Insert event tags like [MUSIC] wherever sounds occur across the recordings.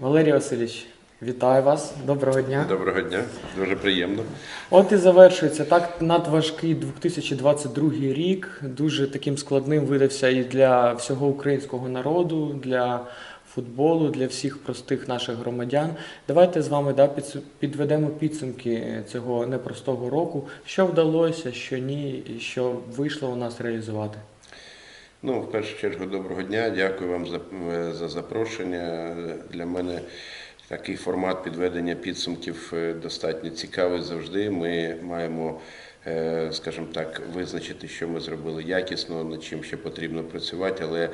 Валерій Васильович, вітаю вас. Доброго дня. Доброго дня, дуже приємно. От і завершується так надважкий 2022 рік. Дуже таким складним видався і для всього українського народу, для футболу, для всіх простих наших громадян. Давайте з вами да, підведемо підсумки цього непростого року. Що вдалося, що ні, і що вийшло у нас реалізувати. Ну, в першу чергу, доброго дня. Дякую вам за, е, за запрошення. Для мене такий формат підведення підсумків е, достатньо цікавий завжди. Ми маємо, е, скажімо так, визначити, що ми зробили якісно, над чим ще потрібно працювати, але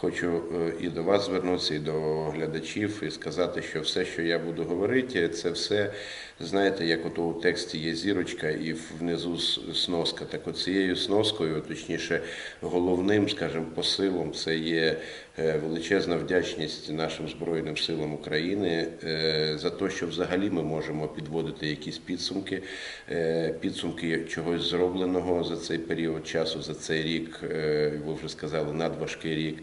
хочу е, і до вас звернутися, і до глядачів, і сказати, що все, що я буду говорити, це все, знаєте, як ото у тексті є зірочка і внизу сноска. Так от цією сноскою, точніше, головним, скажімо, посилом це є е, величезна вдячність нашим Збройним силам України е, за те, що взагалі ми можемо підводити якісь підсумки, підсумки чогось зробленого за цей період часу, за цей рік, ви вже сказали, надважкий рік.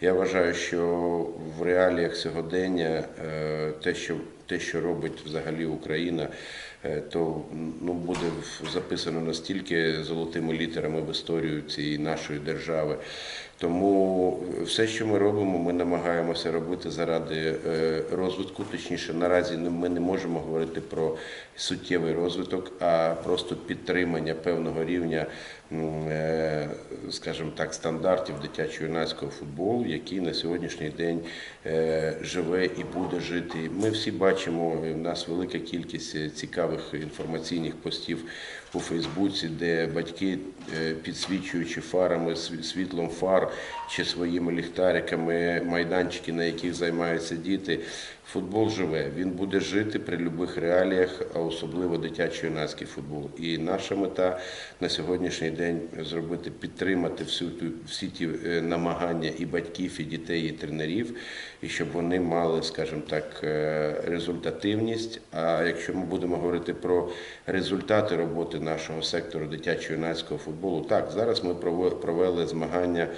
Я вважаю, що в реаліях сьогодення е, те, що те, що робить взагалі Україна, е, то ну буде записано настільки золотими літерами в історію цієї нашої держави. Тому все, що ми робимо, ми намагаємося робити заради е, розвитку. Точніше, наразі ми не можемо говорити про суттєвий розвиток, а просто підтримання певного рівня, скажімо так, стандартів дитячо-юнацького футболу, який на сьогоднішній день е, живе і буде жити. Ми всі бачимо, в нас велика кількість е, цікавих інформаційних постів у Фейсбуці, де батьки, е, підсвічуючи фарами, світлом фар чи своїми ліхтариками, майданчики, на яких займаються діти. Футбол живе, він буде жити при будь-яких реаліях, а особливо дитячо-юнацький футбол. І наша мета на сьогоднішній день зробити, підтримати всю ту, всі ті е, намагання і батьків, і дітей, і тренерів, і щоб вони мали, скажімо так, е, результативність. А якщо ми будемо говорити про результати роботи нашого сектору дитячо-юнацького футболу, так зараз ми провели змагання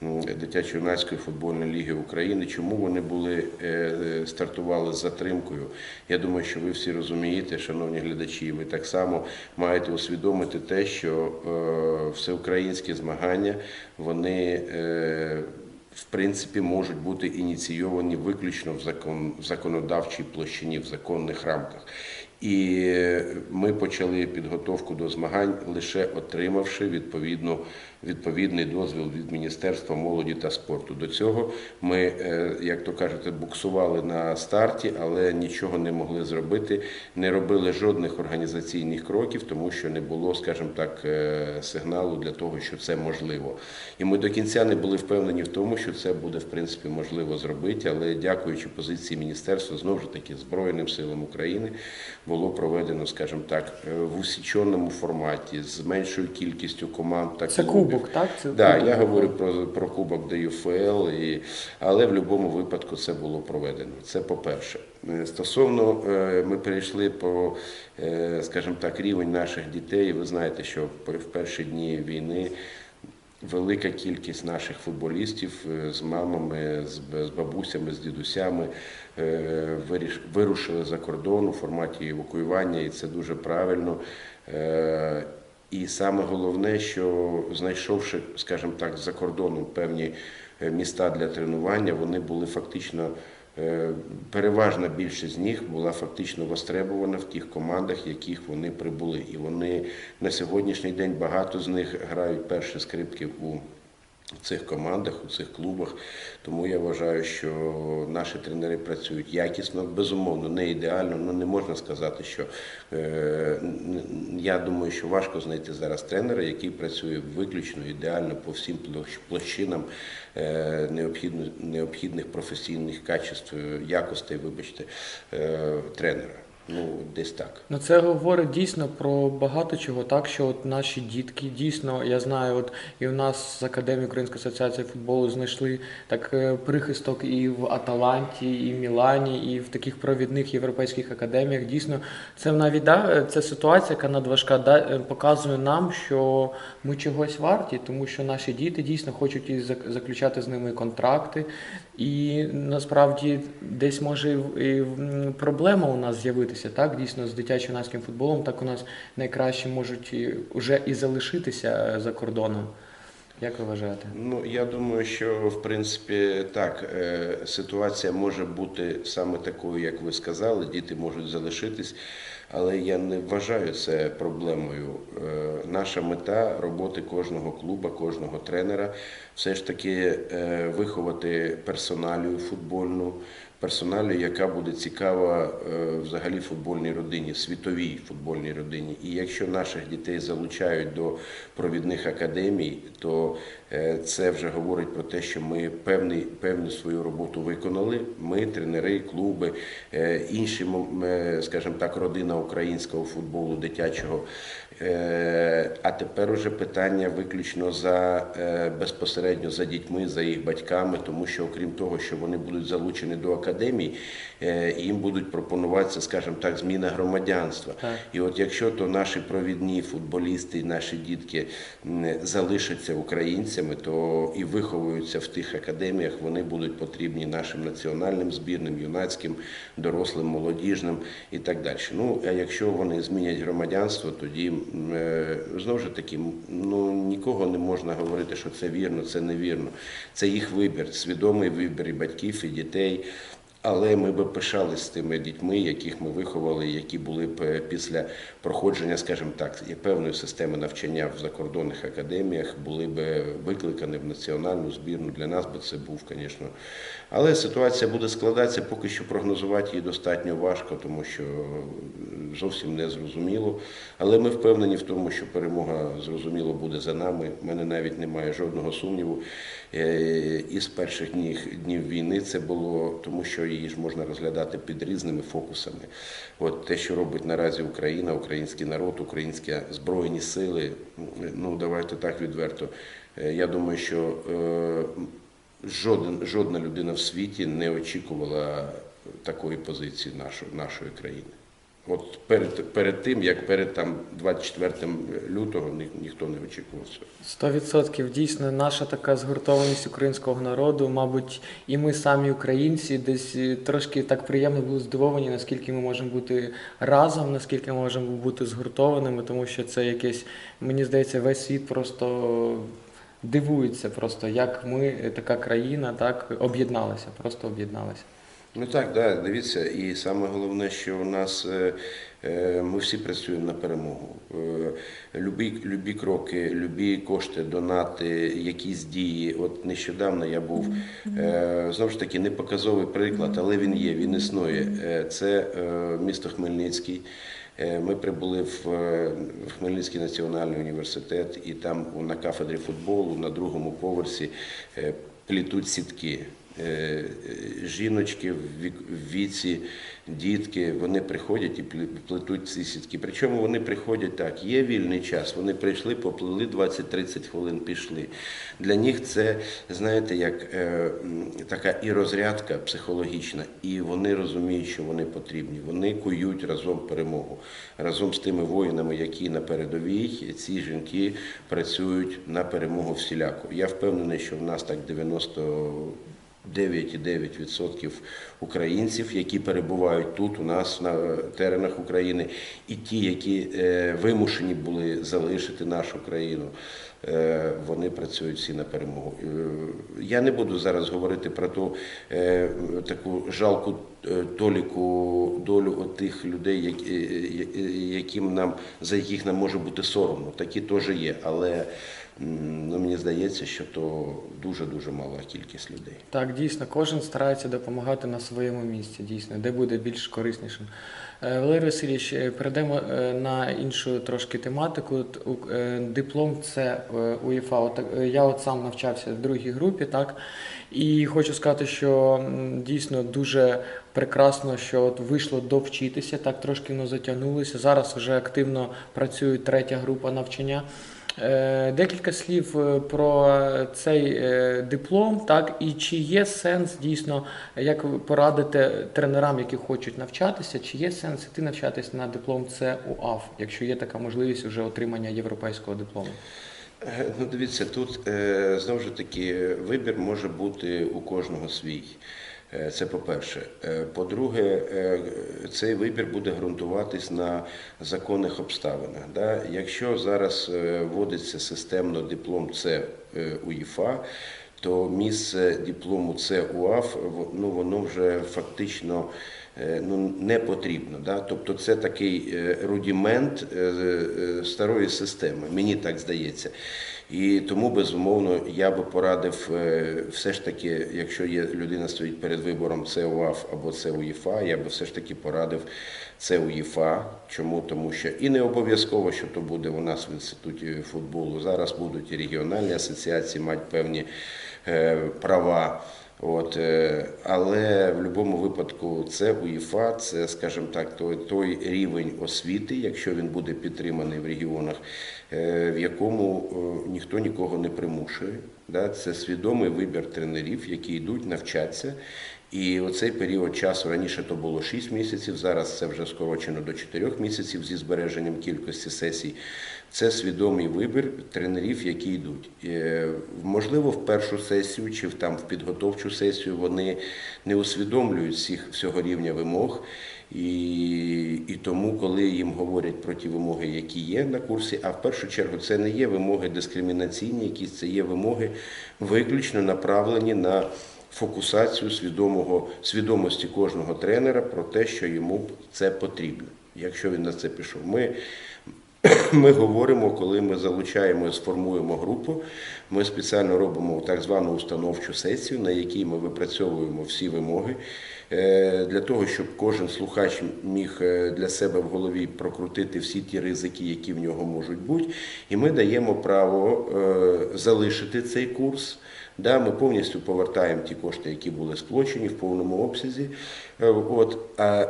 дитячо-юнацької футбольної ліги України. Чому вони були е, е, стартували з затримкою? Я думаю, що ви всі розумієте, шановні глядачі, ви так само маєте усвідомити те, що е, всеукраїнські змагання вони. в принципі, можуть бути ініційовані виключно в законодавчій площині, в законних рамках. І ми почали підготовку до змагань лише отримавши відповідну відповідний дозвіл від Міністерства молоді та спорту. До цього ми, е, як то кажете, буксували на старті, але нічого не могли зробити, не робили жодних організаційних кроків, тому що не було, скажімо так, е, сигналу для того, що це можливо. І ми до кінця не були впевнені в тому, що це буде в принципі можливо зробити. Але дякуючи позиції міністерства, знову ж таки Збройним силам України було проведено, скажімо так, е, в усіченому форматі з меншою кількістю команд та Це клубів. Кубок, так? Це Да, кубок. я говорю про, про Кубок ДЮФЛ, і, але в будь-якому випадку це було проведено. Це по-перше. Е, Стосовно е, ми перейшли по, е, скажімо так, рівень наших дітей. Ви знаєте, що в перші дні війни. Велика кількість наших футболістів з мамами, з бабусями, з дідусями вирушили за кордон у форматі евакуювання, і це дуже правильно. І саме головне, що знайшовши, скажімо так, за кордоном певні е, міста для тренування, вони були фактично. е, Переважна більшість з них була фактично востребована в тих командах, яких вони прибули. І вони на сьогоднішній день багато з них грають перші скрипки у в цих командах, у цих клубах. Тому я вважаю, що наші тренери працюють якісно, безумовно, не ідеально. Ну не можна сказати, що е, я думаю, що важко знайти зараз тренера, який працює виключно ідеально по всім площинам е, необхідних професійних качеств, е, якостей, вибачте, тренера. Ну, десь так. Ну, це говорить дійсно про багато чого, так що от наші дітки дійсно, я знаю, от і у нас з Академії Української асоціації футболу знайшли так е, прихисток і в Аталанті, і в Мілані, і в таких провідних європейських академіях. Дійсно, це навіть да, е, це ситуація, яка надважка, да, е, показує нам, що ми чогось варті, тому що наші діти дійсно хочуть і заключати з ними контракти. І насправді десь може і- проблема у нас з'явитися, так, дійсно, з дитячо-юнацьким футболом, так у нас найкраще можуть і, уже і залишитися е, за кордоном. Як ви вважаєте? Ну, я думаю, що в принципі так, е, ситуація може бути саме такою, як ви сказали, діти можуть залишитись, але я не вважаю це проблемою. Е, Наша мета роботи кожного клуба, кожного тренера все ж таки е, виховати персоналію футбольну, персоналію, яка буде цікава е, взагалі футбольній родині, світовій футбольній родині. І якщо наших дітей залучають до провідних академій, то е, це вже говорить про те, що ми певний, певну свою роботу виконали. Ми, тренери, клуби, е, інші, скажімо так, родина українського футболу дитячого. Тепер уже питання виключно за е, безпосередньо за дітьми, за їх батьками, тому що окрім того, що вони будуть залучені до академій, е, їм будуть пропонуватися, скажімо так, зміна громадянства. Так. І от якщо то наші провідні футболісти, наші дітки залишаться українцями, то і виховуються в тих академіях, вони будуть потрібні нашим національним збірним, юнацьким, дорослим, молодіжним і так далі. Ну а якщо вони змінять громадянство, тоді е, знову ж таки такі ну нікого не можна говорити, що це вірно, це невірно. Це їх вибір, свідомий вибір і батьків, і дітей. Але ми би пишалися тими дітьми, яких ми виховали, які були б після проходження, скажімо так, і певної системи навчання в закордонних академіях, були б викликані в національну збірну. Для нас би це був, звісно. Але ситуація буде складатися, поки що прогнозувати її достатньо важко, тому що зовсім не зрозуміло. Але ми впевнені в тому, що перемога зрозуміло буде за нами. У мене навіть немає жодного сумніву. Е, Із перших днів, днів війни це було, тому що її ж можна розглядати під різними фокусами. От те, що робить наразі Україна, український народ, українські збройні сили. Ну давайте так відверто. Е, Я думаю, що е, жоден, жодна людина в світі не очікувала такої позиції нашої, нашої країни. От перед, перед тим, як перед там 24 лютого, ні, ніхто не очікував цього. Сто відсотків дійсно наша така згуртованість українського народу, мабуть, і ми самі українці десь е, трошки так приємно були здивовані, наскільки ми можемо бути разом, наскільки ми можемо бути згуртованими, тому що це якесь, мені здається, весь світ просто дивується, просто як ми, е, така країна, так об'єдналися, просто об'єдналися. Ну так, да, дивіться, і саме головне, що у нас е, е, ми всі працюємо на перемогу. Е, Любі, любі кроки, любі кошти, донати, якісь дії. От нещодавно я був знову ж таки непоказовий приклад, але він є, він існує. Це місто Хмельницький. Ми прибули в Хмельницький національний університет, і там на кафедрі футболу на другому поверсі плітуть сітки. Е, Жіночки в віці, дітки, вони приходять і плетуть ці сітки. Причому вони приходять так, є вільний час, вони прийшли, поплили 20-30 хвилин, пішли. Для них це, знаєте, як е, така і розрядка психологічна, і вони розуміють, що вони потрібні. Вони кують разом перемогу. Разом з тими воїнами, які на передовій, ці жінки працюють на перемогу всіляко. Я впевнений, що в нас так 90 9,9% українців, які перебувають тут, у нас на теренах України, і ті, які е, вимушені були залишити нашу країну, е, вони працюють всі на перемогу. Е, Я не буду зараз говорити про ту е, таку жалку е, толіку долю тих людей, е, е, яким нам за яких нам може бути соромно. Такі теж є, але ну, мені здається, що то дуже дуже мала кількість людей. Так, дійсно, кожен старається допомагати на своєму місці, дійсно, де буде більш кориснішим. Е, Валерій Васильович, е, перейдемо е, на іншу трошки тематику. Диплом це УЄФА. Я от сам навчався в другій групі, так. І хочу сказати, що дійсно дуже прекрасно, що от вийшло довчитися, так трошки воно затягнулося. Зараз вже активно працює третя група навчання. Е, Декілька слів е, про цей е, диплом, так і чи є сенс дійсно, як ви порадите тренерам, які хочуть навчатися, чи є сенс іти навчатись на диплом ЦУАФ, якщо є така можливість вже отримання європейського диплому? Ну, дивіться, тут знову ж таки вибір може бути у кожного свій. Е, Це по-перше. Е, По-друге, е, цей вибір буде ґрунтуватись на законних обставинах. Якщо зараз вводиться системно диплом С УЄФА, то місце диплому С УАФ ну, воно вже фактично ну, не потрібно. Да? Тобто це такий рудімент старої системи, мені так здається. І тому, безумовно, я би порадив е, все ж таки, якщо є людина стоїть перед вибором це УАФ або це УЄФА, я би все ж таки порадив це УЄФА. Чому? Тому що і не обов'язково, що то буде у нас в інституті футболу. Зараз будуть і регіональні асоціації мати певні е, права. От, е, але в будь-якому випадку це УЄФА, це, скажімо так, той, той рівень освіти, якщо він буде підтриманий в регіонах, е, в якому е, ніхто нікого не примушує. Да? Це свідомий вибір тренерів, які йдуть навчатися. І оцей період часу раніше то було 6 місяців, зараз це вже скорочено до 4 місяців зі збереженням кількості сесій. Це свідомий вибір тренерів, які йдуть. Е, Можливо, в першу сесію чи в там в підготовчу сесію вони не усвідомлюють всіх всього рівня вимог. І, і тому, коли їм говорять про ті вимоги, які є на курсі, а в першу чергу це не є вимоги дискримінаційні, якісь це є вимоги виключно направлені на фокусацію свідомого, свідомості кожного тренера про те, що йому це потрібно, якщо він на це пішов. Ми [CLEARS THROAT] ми говоримо, коли ми залучаємо і сформуємо групу. Ми спеціально робимо так звану установчу сесію, на якій ми випрацьовуємо всі вимоги для того, щоб кожен слухач міг е, для себе в голові прокрутити всі ті ризики, які в нього можуть бути. І ми даємо право е, залишити цей курс. Да, ми повністю повертаємо ті кошти, які були сплачені в повному обсязі. Е, От,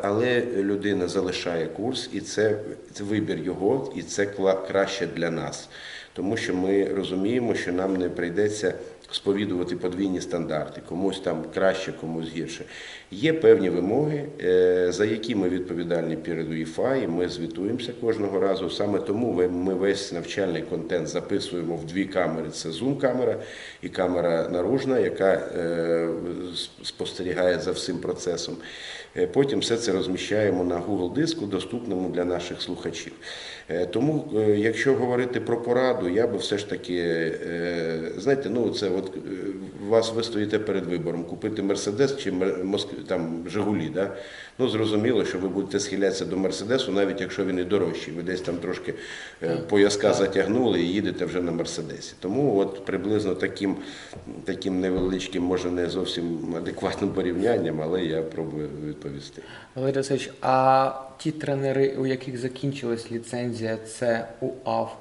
але людина залишає курс, і це, вибір його, і це краще для нас. Тому що ми розуміємо, що нам не прийдеться сповідувати подвійні стандарти, комусь там краще, комусь гірше. Є певні вимоги, е, за які ми відповідальні перед УЄФА, і ми звітуємося кожного разу. Саме тому ми весь навчальний контент записуємо в дві камери: це зум-камера і камера наружна, яка е, спостерігає за всім процесом. Е, Потім все це розміщаємо на Google диску, доступному для наших слухачів. Е, Тому, е, якщо говорити про пораду, я би все ж таки, е, знаєте, ну це от вас ви стоїте перед вибором купити Мерседес чи там Жигулі. Да? Ну зрозуміло, що ви будете схилятися до Мерседесу, навіть якщо він і дорожчий. Ви десь там трошки пояска затягнули і їдете вже на Мерседесі. Тому от приблизно таким, таким невеличким, може не зовсім адекватним порівнянням, але я пробую відповісти. Валерій Васильович, а ті тренери, у яких закінчилась ліцензія, це УАФ, е,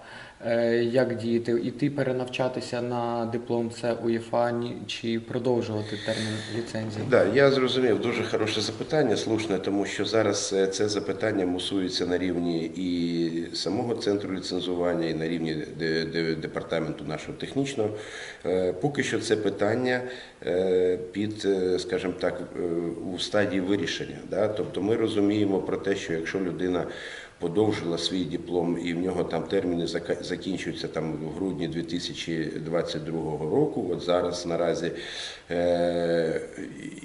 як діяти? Іти перенавчатися на диплом С УЄФА чи продовжувати термін ліцензії? Да, я зрозумів. Дуже хороше запитання, слушне, тому що зараз е, це запитання мусується на рівні і самого центру ліцензування, і на рівні де- де- департаменту нашого технічного. Е, Поки що це питання е, під, е, скажімо так, е, у стадії вирішення. Да? Тобто ми розуміємо про те, що якщо людина подовжила свій диплом і в нього там терміни закінчуються там в грудні 2022 року. От зараз наразі е,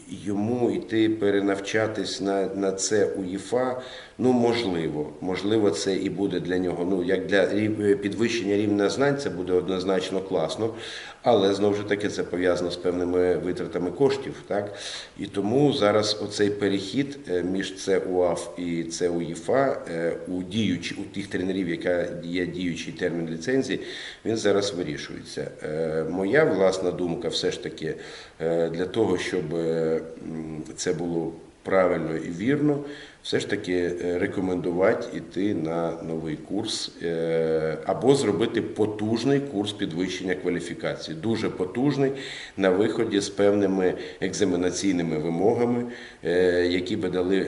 йому йти перенавчатись на, на це УЄФА, ну можливо, можливо, це і буде для нього. Ну як для підвищення рівня знань, це буде однозначно класно. Але знову ж таки це пов'язано з певними витратами коштів, так і тому зараз оцей перехід е, між ЦУАФ і ЦУЄФА е, у діючі у тих тренерів, яка є діючий термін ліцензії, він зараз вирішується. Е, Моя власна думка, все ж таки, для того, щоб це було правильно і вірно, все ж таки е, рекомендувати йти на новий курс е, або зробити потужний курс підвищення кваліфікації, дуже потужний на виході з певними екзаменаційними вимогами, е, які би дали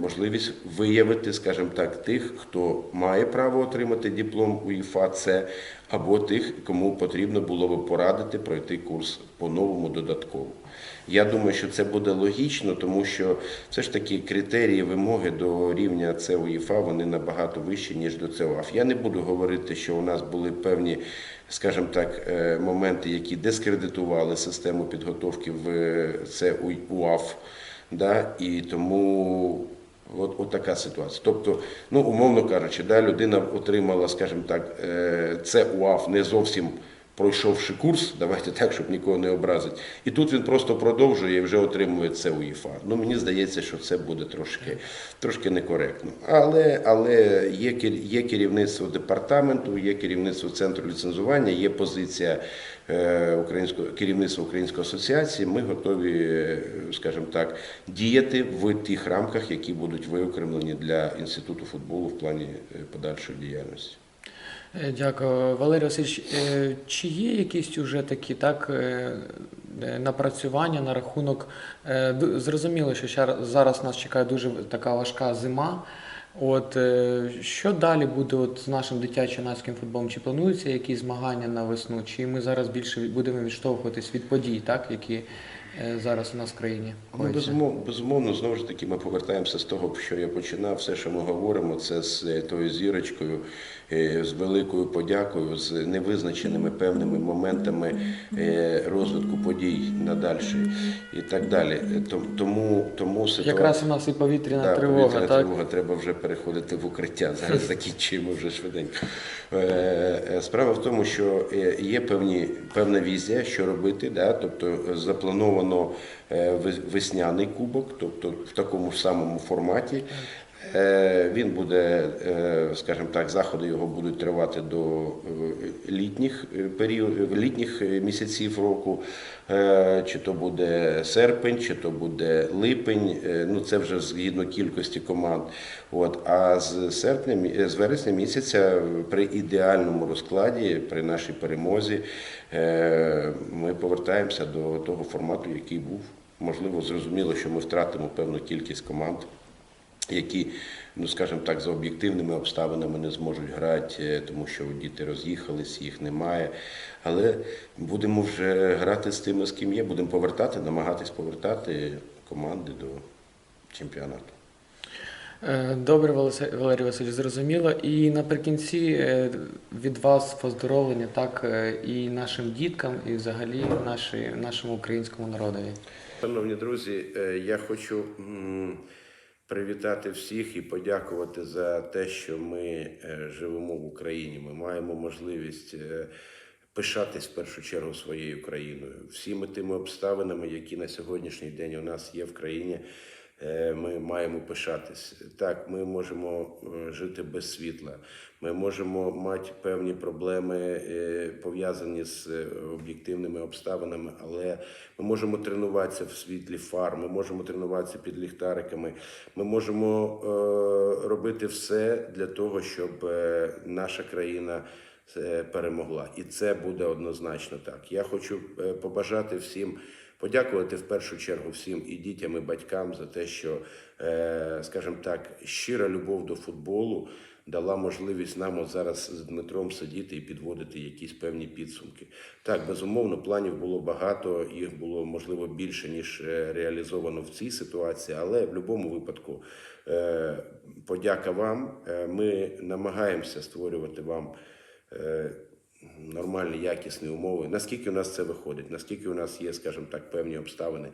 можливість виявити, скажімо так, тих, хто має право отримати диплом УЄФА С, або тих, кому потрібно було би порадити пройти курс по-новому додатково. Я думаю, що це буде логічно, тому що все ж таки критерії вимоги до рівня це УЄФА вони набагато вищі, ніж до ЦОАФ. Я не буду говорити, що у нас були певні, скажімо так, е, моменти, які дискредитували систему підготовки в е, це УАФ. Да? І тому от, от така ситуація. Тобто, ну, умовно кажучи, да, людина отримала, скажімо так, е, це УАФ не зовсім пройшовши курс, давайте так, щоб нікого не образити. І тут він просто продовжує і вже отримує це УЄФА. Ну, мені здається, що це буде трошки, трошки некоректно. Але, але є, є керівництво департаменту, є керівництво центру ліцензування, є позиція е, українського керівництва Української асоціації. Ми готові, е, скажімо так, діяти в тих рамках, які будуть виокремлені для інституту футболу в плані е, подальшої діяльності. Е, Дякую, Валерій Васильович. е, Чи є якісь уже такі так е, напрацювання на рахунок? Зрозуміло, що зараз нас чекає дуже така важка зима. От що далі буде от з нашим дитячо-юнацьким футболом? Чи плануються якісь змагання на весну? Чи ми зараз більше будемо відштовхуватись від подій, так які зараз у нас в країні? Ну, безумовно, безумовно, знову ж таки, ми повертаємося з того, що я починав. Все, що ми говоримо, це з тою зірочкою, з великою подякою, з невизначеними певними моментами е, розвитку подій надальше і так далі. Е, Тому, тому ситуація. Якраз у нас і повітряна Да, тривога, повітряна так? тривога, треба вже переходити в укриття. Зараз [LAUGHS] закінчуємо вже швиденько. Е, е, Справа в тому, що е, є певні, певна візія, що робити. Да? Тобто е, заплановано е, весняний кубок, тобто в такому самому форматі. Е, Він буде, е, скажімо так, заходи його будуть тривати до е, літніх період, літніх місяців року, чи то буде серпень, чи то буде липень. Ну це вже згідно кількості команд. От а з серпня, з вересня місяця при ідеальному розкладі, при нашій перемозі, ми повертаємося до того формату, який був. Можливо, зрозуміло, що ми втратимо певну кількість команд які, ну скажімо так, за об'єктивними обставинами не зможуть грати, е, тому що діти роз'їхались, їх немає. Але будемо вже грати з тими, з ким є, будемо повертати, намагатись повертати команди до чемпіонату. Е, Добре, Валерій Васильович, зрозуміло. І наприкінці е, від вас поздоровлення так і нашим діткам, і взагалі нашому українському народові. Шановні друзі, я хочу привітати всіх і подякувати за те, що ми е, живемо в Україні. Ми маємо можливість е, пишатись в першу чергу своєю країною. Всіми тими обставинами, які на сьогоднішній день у нас є в країні. Е, Ми маємо пишатись. Так, ми можемо е, жити без світла. Ми можемо мати певні проблеми е, пов'язані з об'єктивними обставинами, але ми можемо тренуватися в світлі фар, ми можемо тренуватися під ліхтариками. Ми можемо робити все для того, щоб наша країна е, перемогла. І це буде однозначно так. Я хочу побажати всім. Подякувати в першу чергу всім і дітям, і батькам за те, що, е, скажімо так, щира любов до футболу дала можливість нам от зараз з Дмитром сидіти і підводити якісь певні підсумки. Так, безумовно, планів було багато, їх було можливо більше ніж е, реалізовано в цій ситуації, але в будь-якому випадку е, подяка вам. Ми намагаємося створювати вам. Нормальні, якісні умови. Наскільки у нас це виходить, наскільки у нас є, скажімо так, певні обставини.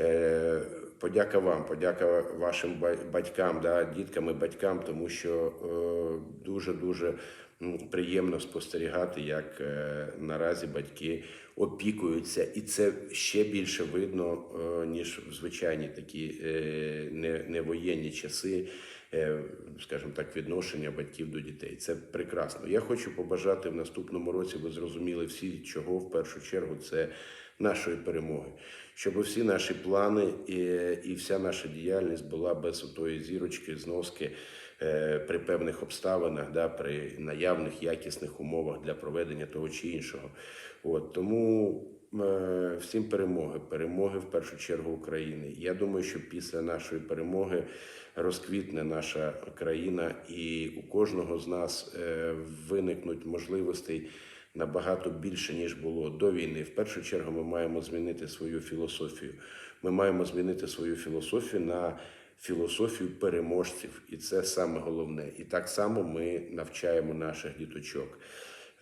Е, подяка вам, подяка вашим батькам, да, діткам і батькам, тому що е, дуже-дуже м, приємно спостерігати, як е, наразі батьки опікуються, і це ще більше видно, е, ніж в звичайні такі е, не, невоєнні часи скажімо так, відношення батьків до дітей. Це прекрасно. Я хочу побажати в наступному році, ви зрозуміли всі, чого в першу чергу це нашої перемоги. Щоб всі наші плани і, і вся наша діяльність була без отої зірочки, зноски при певних обставинах, да, при наявних якісних умовах для проведення того чи іншого. От, тому е, всім перемоги, перемоги в першу чергу України. Я думаю, що після нашої перемоги розквітне наша країна, і у кожного з нас е, виникнуть можливостей набагато більше, ніж було до війни. В першу чергу ми маємо змінити свою філософію. Ми маємо змінити свою філософію на філософію переможців, і це саме головне. І так само ми навчаємо наших діточок.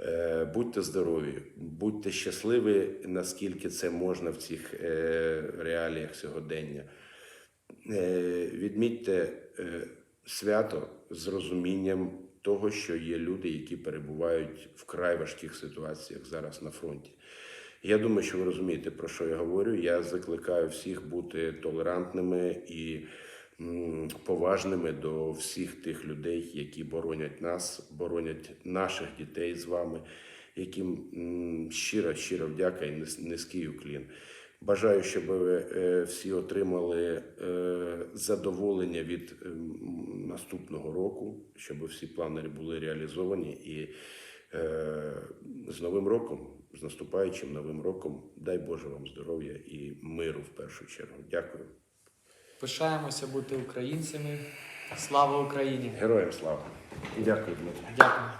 Е, Будьте здорові, будьте щасливі, наскільки це можна в цих е, реаліях сьогодення. Е, Відмітьте свято з розумінням того, що є люди, які перебувають в край важких ситуаціях зараз на фронті. Я думаю, що ви розумієте, про що я говорю. Я закликаю всіх бути толерантними і поважними до всіх тих людей, які боронять нас, боронять наших дітей з вами, яким щира, щира вдяка і низь- низький уклін. Бажаю, щоб ви е, всі отримали е, задоволення від ем, наступного року, щоб всі плани були реалізовані. І е, з Новим роком, з наступаючим новим роком, дай Боже вам здоров'я і миру в першу чергу. Дякую. Пишаємося бути українцями. Слава Україні! Героям слава! Дякую, Дмитро. Дякую.